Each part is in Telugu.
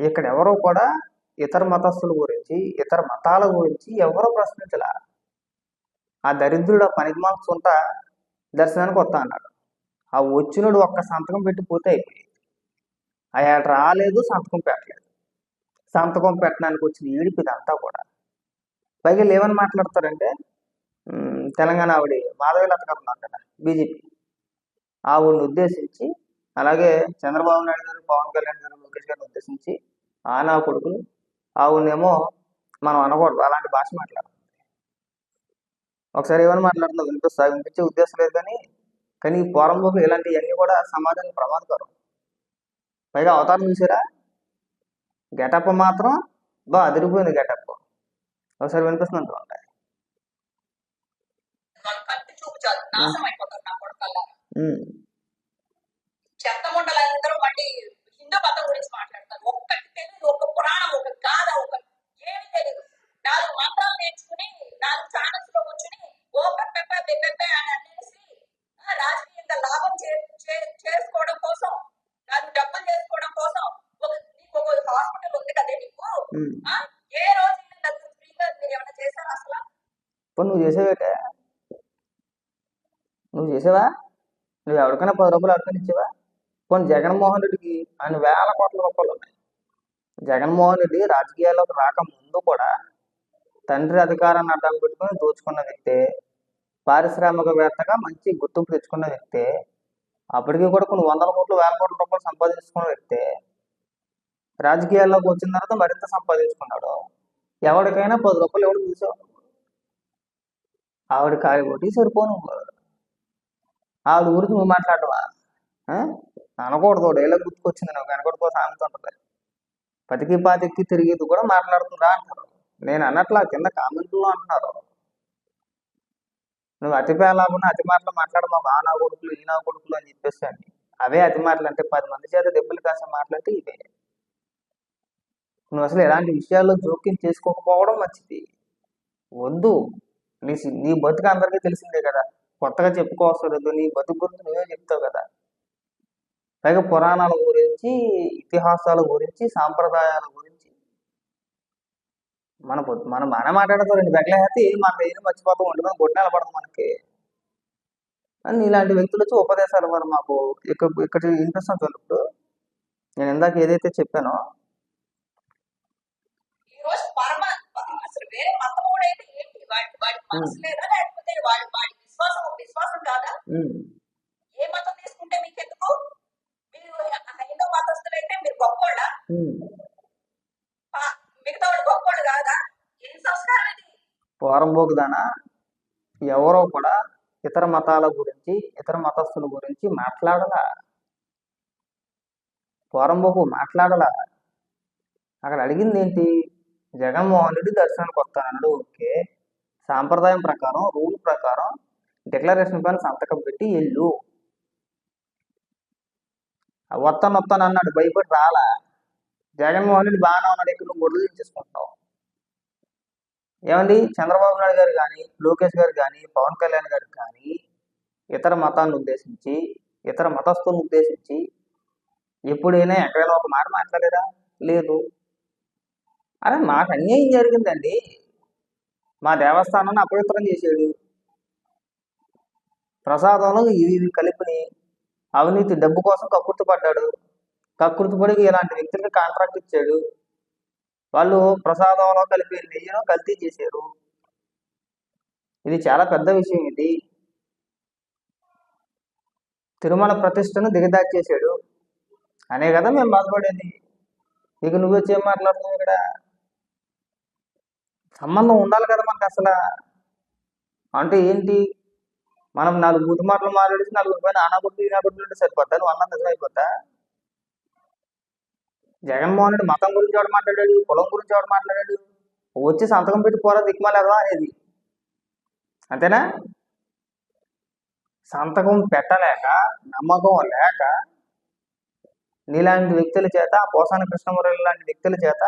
ఇక్కడ ఎవరో కూడా ఇతర మతస్థుల గురించి ఇతర మతాల గురించి ఎవరో ప్రశ్నించలా. ఆ దరిద్రుడు ఆ పనికి సొంత దర్శనానికి వస్తా అన్నాడు. ఆ వచ్చినోడు ఒక్క సంతకం పెట్టి పోతే అయిపోయింది. ఆయన రాలేదు సంతకం పెట్టలేదు. సంతకం పెట్టడానికి వచ్చిన ఏడుపు ఇదంతా కూడా. పైగా లేవని ఏమని మాట్లాడతారంటే తెలంగాణ ఆవిడ మాధవి లత కదా బీజేపీ. ఆవిడని ఉద్దేశించి అలాగే చంద్రబాబు నాయుడు గారు పవన్ కళ్యాణ్ గారు లోకేష్ గారిని ఉద్దేశించి ఆనా కొడుకులు ఆవిడనేమో మనం అనకూడదు. అలాంటి భాష మాట్లాడాలి ఒకసారి ఏమని మాట్లాడుతుందో వినిపిస్తా వినిపించే ఉద్దేశం లేదు కానీ కానీ ఈ పోరంబోకు ఇలాంటివన్నీ కూడా సమాజానికి ప్రమాదకరం. పైగా అవతారం చూసారా? గెటప్ మాత్రం బా అదిరిపోయింది గెటప్. ఒకసారి వినిపిస్తుంది చూడండి. చెత్త హిందూ మతం గురించి మాట్లాడతారు ఒక్కటి తెలియదు ఒక పురాణం ఒక గాథ ఒక ఏమి తెలియదు. నాలుగు మంత్రాలు నేర్చుకుని నాలుగు ఛానల్స్లో కూర్చుని ఓ పెప్ప పెప్ప అని అనేసి ఆ, రాజకీయంగా లాభం చేసుకోవడం కోసం నాలుగు డబ్బులు చేసుకోవడం కోసం ఒక నీకు ఒక హాస్పిటల్ ఉంది కదే నీకు ఏ రోజు నలుగురు ఫ్రీగా మీరు ఏమైనా చేశారా అసలు? నువ్వు చేసేవేటే? నువ్వు చేసావా? నువ్వు ఎవరికైనా పది రూపాయలు ఎవరికైనా ఇచ్చావా? కొన్ని జగన్మోహన్ రెడ్డికి ఆయన వేల కోట్ల రూపాయలు ఉన్నాయి. జగన్మోహన్ రెడ్డి రాజకీయాల్లోకి రాకముందు కూడా తండ్రి అధికారాన్ని అడ్డం పెట్టుకుని దోచుకున్న వ్యక్తే పారిశ్రామికవేత్తగా మంచి గుర్తింపు తెచ్చుకున్న వ్యక్తే అప్పటికి కూడా కొన్ని వందల కోట్లు వేల కోట్ల రూపాయలు సంపాదించుకున్న వ్యక్తే రాజకీయాల్లోకి వచ్చిన తర్వాత మరింత సంపాదించుకున్నాడు. ఎవరికైనా పది రూపాయలు ఎవడు చూసావు ఆవిడ కాలి కొట్టి సరిపోను ఆవిడ గురించి నువ్వు మాట్లాడవా? అనకూడదు. డైలాగ్ గుర్తుకొచ్చింది నాకు. వెనకూడదు సామెత ఉంటుంది. పతికి పాతికి తిరిగేది కూడా మాట్లాడుతుందా అంటారు. నేను అన్నట్లా కింద కామెంట్లో అంటున్నారు. నువ్వు అతి పేలాగున్న అతి మాటలు మాట్లాడమా? బా నా కొడుకులు ఈ నా కొడుకులు అని చెప్పేసి అని. అవే అతి మాటలు. అంటే పది మంది చేత దెబ్బలు కాసే మాట్లాడితే ఇవే. నువ్వు అసలు ఎలాంటి విషయాల్లో జోక్యం చేసుకోకపోవడం మంచిది. వద్దు. నీ సి- నీ బతుకు అందరికీ తెలిసిందే కదా. కొత్తగా చెప్పుకోవసరం లేదు నీ బతుకు గురించి నువ్వే చెప్తావు కదా. పైగా పురాణాల గురించి ఇతిహాసాల గురించి సాంప్రదాయాల గురించి మన మనం బాగానే మాట్లాడతాం రెండు అయితే మన ఏం మర్చిపోతాం ఒంటి మీద గొడ్డ నిలబడదు మనకి. అని ఇలాంటి వ్యక్తులు వచ్చి ఉపదేశాలు ఇవ్వరు మాకు. ఇక్కడ ఇక్కడ చూడండి ఇప్పుడు. నేను ఇందాక ఏదైతే చెప్పానో ఏ మతం తీసుకుంటే మీకు ఎందుకు? మతస్థులైతే మీరు గొప్పోళ్ళ. మిగతా వాళ్ళు గొప్పోళ్ళు కాదా? ఏం సంస్కారం ఇది? పోరంబోకు దానా ఎవరో కూడా ఇతర మతాల గురించి ఇతర మతస్థుల గురించి మాట్లాడలా. పోరంబోకు మాట్లాడలా. అక్కడ అడిగింది ఏంటి జగన్మోహన్ రెడ్డి దర్శనానికి వస్తానన్నాడు. ఓకే. సాంప్రదాయం ప్రకారం రూల్ ప్రకారం డిక్లరేషన్ పైన సంతకం పెట్టి వెళ్ళు. వస్తాను వస్తాను అన్నాడు భయపడి రాలా. జగన్మోహన్ రెడ్డి బాగానే ఉన్నాడు ఇక్కడ నువ్వు గొడవలు దించేసుకుంటావు ఏమండి? చంద్రబాబు నాయుడు గారు కానీ లోకేష్ గారు కానీ పవన్ కళ్యాణ్ గారు కానీ ఇతర మతాన్ని ఉద్దేశించి ఇతర మతస్థులను ఉద్దేశించి ఎప్పుడైనా ఎక్కడైనా ఒక మాట మాట్లాడారా? లేదు. అరే మాకు అన్యాయం జరిగిందండి. మా దేవస్థానాన్ని అపవిత్రం చేసాడు ప్రసాదంలో ఇవి ఇవి కలిపిని అవినీతి డబ్బు కోసం కక్కుర్తి పడ్డాడు. కక్కుర్తి పడి ఇలాంటి వ్యక్తులకి కాంట్రాక్ట్ ఇచ్చాడు. వాళ్ళు ప్రసాదంలో కలిపి నెయ్యినో కల్తీ చేశారు. ఇది చాలా పెద్ద విషయం ఇది. తిరుమల ప్రతిష్టను దిగదాచేశాడు అనే కదా మేము బాధపడేది. ఇక నువ్వు వచ్చి ఏం మాట్లాడుతున్నావు ఇక్కడ? సంబంధం ఉండాలి కదా మనకు అసలు. అంటే ఏంటి? మనం నాలుగు బూతు మాటలు మాట్లాడేసి నాలుగు పైన ఆనాబుద్ధి ఈనాబుద్ధి ఉంటే సరిపోతా నువ్వు అన్నది అయిపోతా జగన్మోహన్ రెడ్డి మతం గురించి ఎవడు మాట్లాడాడు? కులం గురించి ఎవడు మాట్లాడాడు? వచ్చి సంతకం పెట్టి పోరా దిక్కుమాలేదా అనేది. అంతేనా? సంతకం పెట్టలేక నమ్మకం లేక నీలాంటి వ్యక్తుల చేత పోసాని కృష్ణమురళి లాంటి వ్యక్తుల చేత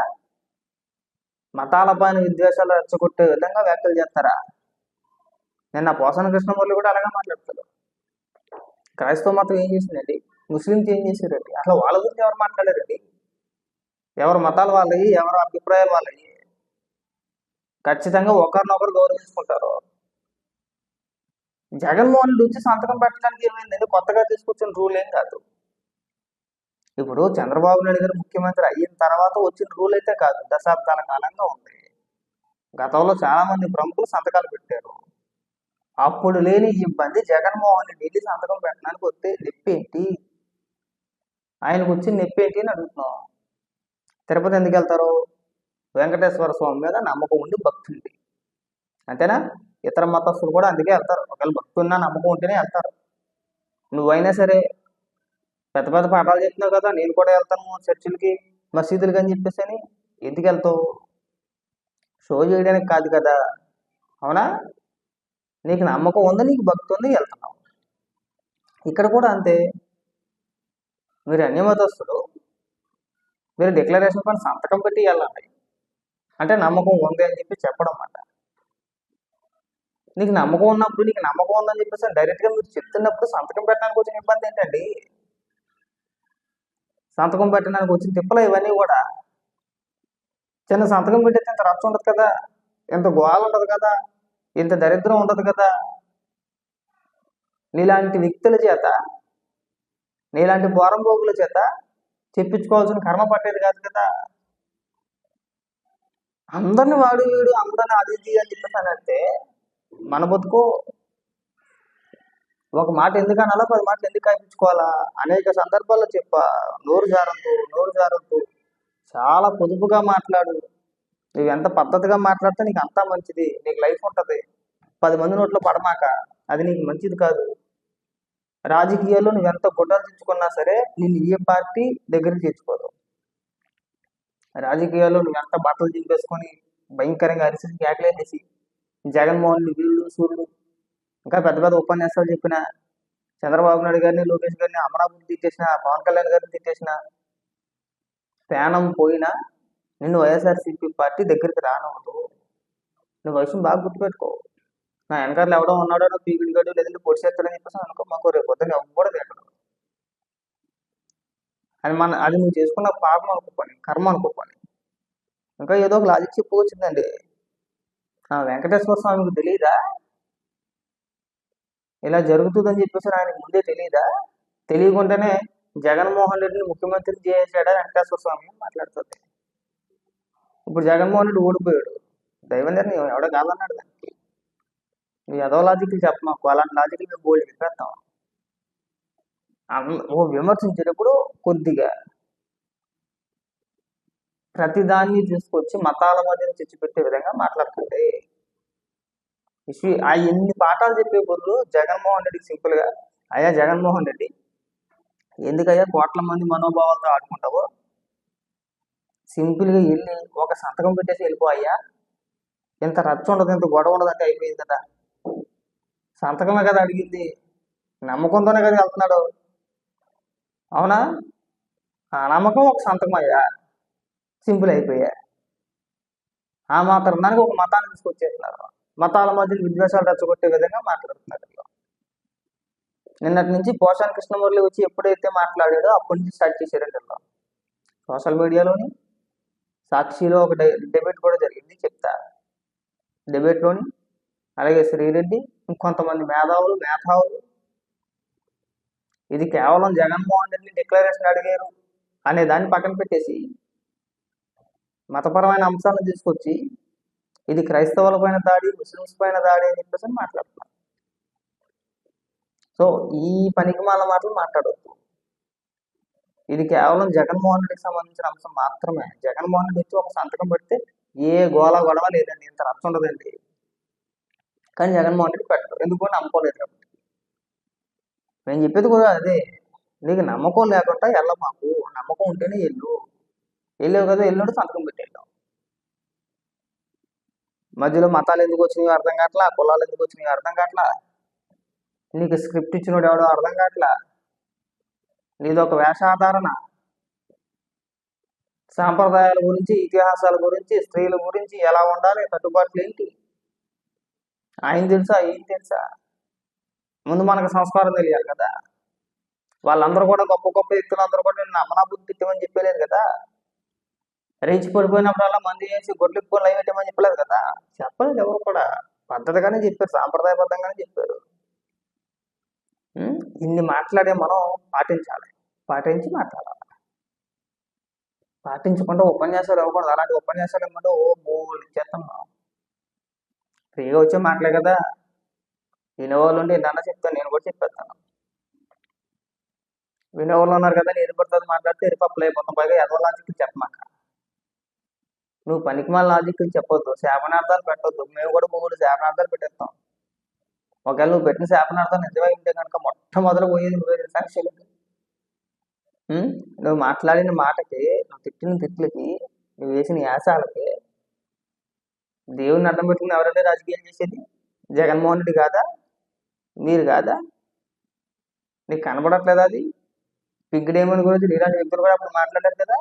మతాల పైన విద్వేషాలు రెచ్చగొట్టే విధంగా వ్యాఖ్యలు చేస్తారా? నిన్న పోసన కృష్ణమూర్తి కూడా అలాగే మాట్లాడతాడు. క్రైస్తవ మతం ఏం చేసిందండి? ముస్లింస్ ఏం చేశారండి? అసలు వాళ్ళ గురించి ఎవరు మాట్లాడారండి? ఎవరి మతాలు వాళ్ళవి? ఎవరి అభిప్రాయాలు వాళ్ళవి? ఖచ్చితంగా ఒకరినొకరు గౌరవించుకుంటారు. జగన్మోహన్ రెడ్డి వచ్చి సంతకం పెట్టడానికి ఏమైందండి? కొత్తగా తీసుకొచ్చిన రూల్ ఏం కాదు. ఇప్పుడు చంద్రబాబు నాయుడు గారు ముఖ్యమంత్రి అయిన తర్వాత వచ్చిన రూల్ అయితే కాదు. దశాబ్దాల కాలంగా ఉంది. గతంలో చాలామంది ప్రముఖులు సంతకాలు పెట్టారు. అప్పుడు లేని ఇబ్బంది జగన్మోహన్ రెడ్డి వెళ్ళి సంతకం పెట్టడానికి వస్తే నెప్పేంటి? ఆయనకు వచ్చిన నొప్పేంటి అని అడుగుతున్నాం. తిరుపతి ఎందుకు వెళ్తారు? వెంకటేశ్వర స్వామి మీద నమ్మకం ఉండి భక్తుంది అంతేనా? ఇతర మతస్థులు కూడా అందుకే వెళ్తారు. ఒకవేళ భక్తి ఉన్నా నమ్మకం ఉంటేనే వెళ్తారు. నువ్వైనా సరే పెద్ద పెద్ద పాఠాలు చెప్తున్నావు కదా నేను కూడా వెళ్తాను చర్చిలకి మసీదులకి అని చెప్పేసి అని ఎందుకు వెళ్తావు? షో చేయడానికి కాదు కదా. అవునా? నీకు నమ్మకం ఉంది? నీకు భక్తి ఉంది? వెళ్తున్నావు ఇక్కడ కూడా అంతే. మీరు అన్య మతస్థులు మీరు డిక్లరేషన్ పైన సంతకం పెట్టి వెళ్ళాలి. అంటే నమ్మకం ఉంది అని చెప్పి చెప్పడం అన్నమాట నీకు నమ్మకం ఉన్నప్పుడు నీకు నమ్మకం ఉందని చెప్పేసి డైరెక్ట్గా మీరు చెప్తున్నప్పుడు సంతకం పెట్టడానికి వచ్చిన ఇబ్బంది ఏంటండి? సంతకం పెట్టడానికి వచ్చిన తిప్పలు ఇవన్నీ కూడా చిన్న సంతకం పెట్టేస్తే ఇంత రచ్చ ఉండదు కదా? ఇంత గోల ఉండదు కదా? ఇంత దరిద్రం ఉండదు కదా? నీలాంటి వ్యక్తుల చేత నీలాంటి పోరంబోగుల చేత చెప్పించుకోవాల్సిన కర్మ పట్టేది కాదు కదా? అందరిని వాడు వీడు అందరిని అది ఇది అని చెప్పేసానంటే అంటే మన బతుకు ఒక మాట ఎందుకు అనాలో పది మాటలు ఎందుకు కాయించుకోవాలా అనేక సందర్భాల్లో చెప్పా నోరు జారద్దు నోరు జారద్దు. చాలా పొదుపుగా మాట్లాడు. నువ్వు ఎంత పద్ధతిగా మాట్లాడితే నీకు అంతా మంచిది. నీకు లైఫ్ ఉంటుంది. పది మంది నోట్లో పడమాక అది నీకు మంచిది కాదు. రాజకీయాల్లో నువ్వు ఎంత గుడ్డలు తెచ్చుకున్నా సరే నేను ఏ పార్టీ దగ్గర తెచ్చుకోదు రాజకీయాల్లో నువ్వు ఎంత బట్టలు చింపేసుకొని భయంకరంగా అరిసి కేకలేసి జగన్మోహన్ వీళ్ళు సూర్యుడు ఇంకా పెద్ద పెద్ద ఉపన్యాసాలు చెప్పిన చంద్రబాబు నాయుడు గారిని లోకేష్ గారిని అమరావతి తిట్టేసిన పవన్ కళ్యాణ్ గారిని తిట్టేసిన ప్రాణం పోయినా నిన్ను వైఎస్ఆర్సీపీ పార్టీ దగ్గరికి రానవ్వదు. నువ్వు వయసు బాగా గుర్తుపెట్టుకో. నా వెనకాల ఎవడో ఉన్నాడో పీకుడి గడు లేదంటే పొడి చేస్తాడని చెప్పేసి అనుకో. మాకు రేపు పొద్దున్న ఇవ్వకూడదు ఎక్కడ. అది మన అది నువ్వు చేసుకున్న పాపం అనుకోపని కర్మ అనుకోపని. ఇంకా ఏదో ఒక లాజిక్ చెప్పుకొచ్చిందండి ఆ వెంకటేశ్వర స్వామికి తెలియదా ఇలా జరుగుతుందని చెప్పేసి ఆయనకు ముందే తెలియదా తెలియకుండానే జగన్మోహన్ రెడ్డిని ముఖ్యమంత్రి చేసాడా వెంకటేశ్వర స్వామి మాట్లాడుతుంది. ఇప్పుడు జగన్మోహన్ రెడ్డి ఓడిపోయాడు. దైవం దగ్గర ఎవడో కాదన్నాడు దానికి నువ్వు ఏదో లాజిక్లు చెప్పమాకు అలాంటి లాజిక్లు మేము బోల్డ్ చెప్పేస్తాం. ఓ విమర్శించేటప్పుడు కొద్దిగా ప్రతిదాన్ని తీసుకొచ్చి మతాల మధ్యన తెచ్చిపెట్టే విధంగా మాట్లాడుతుంది ఇష్యూ ఆ ఎన్ని పాఠాలు చెప్పే బదులు జగన్మోహన్ రెడ్డికి సింపుల్గా అయ్యా జగన్మోహన్ రెడ్డి ఎందుకయ్యా కోట్ల మంది మనోభావాలతో ఆడుకుంటావో? సింపుల్గా వెళ్ళి ఒక సంతకం పెట్టేసి వెళ్ళిపోయా ఇంత రచ్చ ఉండదు ఇంత గొడవ ఉండదు అంటే అయిపోయింది కదా. సంతకమే కదా అడిగింది. నమ్మకంతోనే కదా వెళ్తున్నాడు. అవునా? ఆ నమ్మకం ఒక సంతకం అయ్యా. సింపుల్ అయిపోయా. ఆ మాత్రం దానికి ఒక మతాన్ని తీసుకొచ్చేస్తున్నారు. మతాల మధ్య విద్వేషాలు రెచ్చగొట్టే విధంగా మాట్లాడుతున్నారు నిన్నటి నుంచి పోషాన్ కృష్ణమూర్తి వచ్చి ఎప్పుడైతే మాట్లాడాడో అప్పటి నుంచి స్టార్ట్ చేశారండి సోషల్ మీడియాలోని సాక్షిలో ఒక డిబేట్ కూడా జరిగింది చెప్తా. డిబేట్లోని అలాగే శ్రీరెడ్డి ఇంకొంతమంది మేధావులు మేధావులు. ఇది కేవలం జగన్మోహన్ రెడ్డి డిక్లరేషన్ అడిగారు అనే దాన్ని పక్కన పెట్టేసి మతపరమైన అంశాలను తీసుకొచ్చి ఇది క్రైస్తవుల పైన దాడి ముస్లిమ్స్ పైన దాడి అని చెప్పేసి మాట్లాడుతున్నాను మాట్లాడుతున్నారు. సో ఈ పనికి మాల మాటలు మాట్లాడవద్దు ఇది కేవలం జగన్మోహన్ రెడ్డికి సంబంధించిన అంశం మాత్రమే. జగన్మోహన్ రెడ్డి వచ్చి ఒక సంతకం పెడితే ఏ గోల గొడవ లేదండి. ఇంత రచ్చ ఉండదండి. కానీ జగన్మోహన్ రెడ్డి పెట్టరు. ఎందుకు నమ్ముకోలేదు కాబట్టి. నేను చెప్పేది కూడా అదే. నీకు నమ్మకం లేకుండా వెళ్ళ మాకు. నమ్మకం ఉంటేనే వెళ్ళు. వెళ్ళావు కదా వెళ్ళినట్టు సంతకం పెట్టేళ్ళావు మధ్యలో మతాలు ఎందుకు వచ్చినాయో అర్థం కావట్లా? కులాలు ఎందుకు వచ్చినాయో అర్థం కావట్లా? నీకు స్క్రిప్ట్ ఇచ్చినోడు ఎవడో అర్థం కావట్లా? నీదొక వేషాధారణ. సాంప్రదాయాల గురించి ఇతిహాసాల గురించి స్త్రీల గురించి ఎలా ఉండాలి కట్టుబాట్లు ఏంటి? ఆయన తెలుసా ఏం తెలుసా? ముందు మనకు సంస్కారం తెలియాలి కదా. వాళ్ళందరూ కూడా గొప్ప గొప్ప వ్యక్తులు అందరూ కూడా నేను అమనా బుద్ధి తిట్టమని చెప్పలేదు కదా. రీచ్ పడిపోయినప్పుడల్లా మంది చేసి గొడ్లు ఇప్పుకొని లైవ్ పెట్టమని చెప్పలేదు కదా. చెప్పలేదు ఎవరు కూడా. పద్ధతిగానే చెప్పారు సాంప్రదాయబద్ధంగానే చెప్పారు. ఇన్ని మాట్లాడే మనం పాటించాలి. పాటించి మాట్లాడాలి. పాటించకుండా ఉపన్యాసాలు ఇవ్వకూడదు. అలాంటి ఉపన్యాసాలు ఇవ్వమంటే ఓ మూడు ఇచ్చేస్తాం మనం ఫ్రీగా వచ్చే మాటలే కదా. వినేవాళ్ళు ఉంటే ఎన్నన్నా చెప్తాను. నేను కూడా చెప్పేస్తాను. వినేవాళ్ళు ఉన్నారు కదా నేను పడుతుంది మాట్లాడితే ఎరిపప్పులు అయిపోతాం పైగా ఎదవ లాజిక్ చెప్పమాక నువ్వు పనికి మా లాజిక్ చెప్పొద్దు. శాపనార్థాలు పెట్టొద్దు. మేము కూడా మూడు శాపనార్థాలు పెట్టేస్తాం. ఒకవేళ నువ్వు పెట్టిన శాపనార్థం నిజమై ఉంటే కనుక మొట్టమొదలు పోయేది నువ్వే సాక్షి నువ్వు మాట్లాడిన మాటకి నువ్వు తిట్టిన తిట్లకి నువ్వు వేసిన యాసాలకి దేవుని అడ్డం పెట్టుకుని ఎవరైనా రాజకీయం చేసేది? జగన్మోహన్ రెడ్డి కాదా? మీరు కాదా? నీకు కనబడట్లేదా అది? పిగ్ డేమన్ గురించి ఇలాంటి వ్యక్తులు కూడా అప్పుడు మాట్లాడారు కదా?